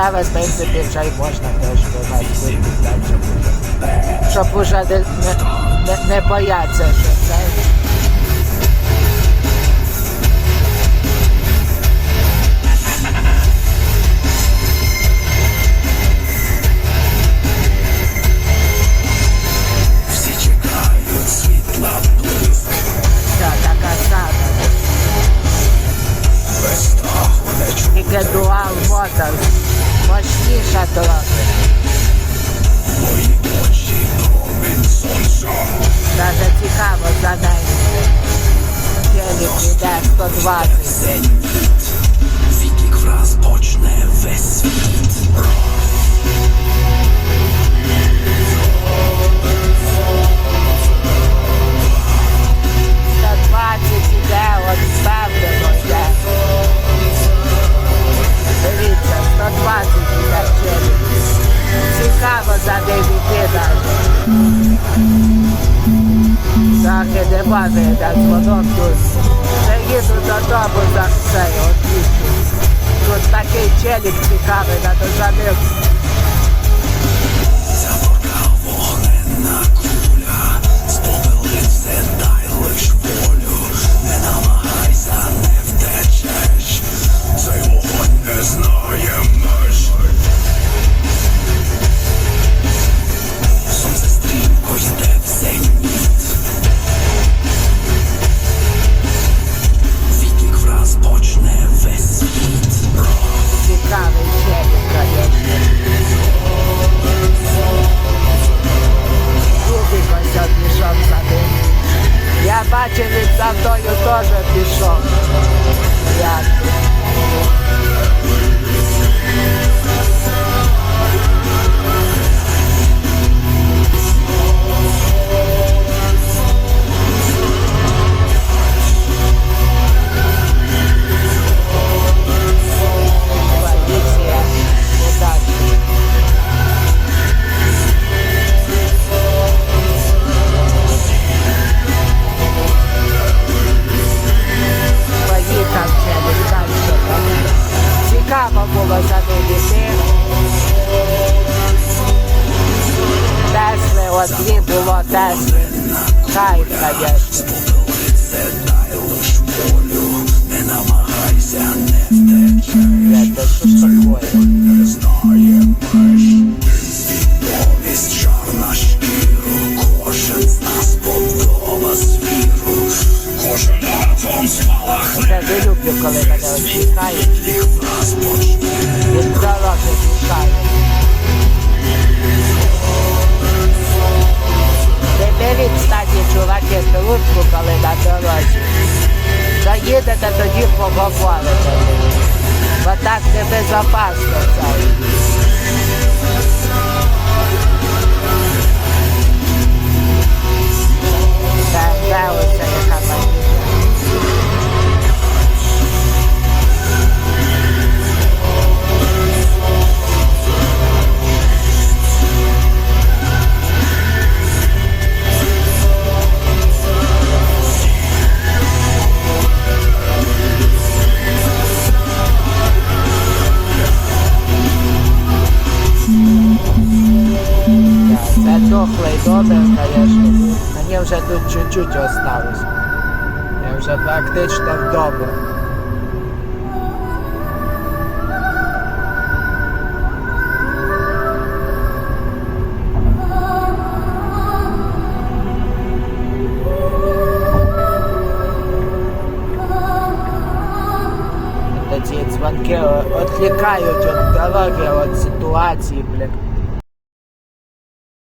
зараз, в принципі, вже й можна теж до щоб. Щоб уже не, не, не бояться, що це. Сонця. Даже цікаво задай. Телек іде 120. Вікік враз почне весь світ. Може йде дзвонок тут. Не їду додому за це, от. Тут такий челік цікавий, надо за ним. Він за мною теж пішов. Як? Ним іти. Тесли, от дві було Тесли. Кайф, звісно. Це не люблю, коли мене почне. Від тікає. Не беріть, кстати, чуваки, трубку, коли на дорозі. Заїдете, тоді поговорите. Бо так небезопасно це. 101, конечно. Мені вже тут чуть-чуть осталось. Я вже практично вдома. Ці дзвонки відкликають від дороги, від ситуації, блядь.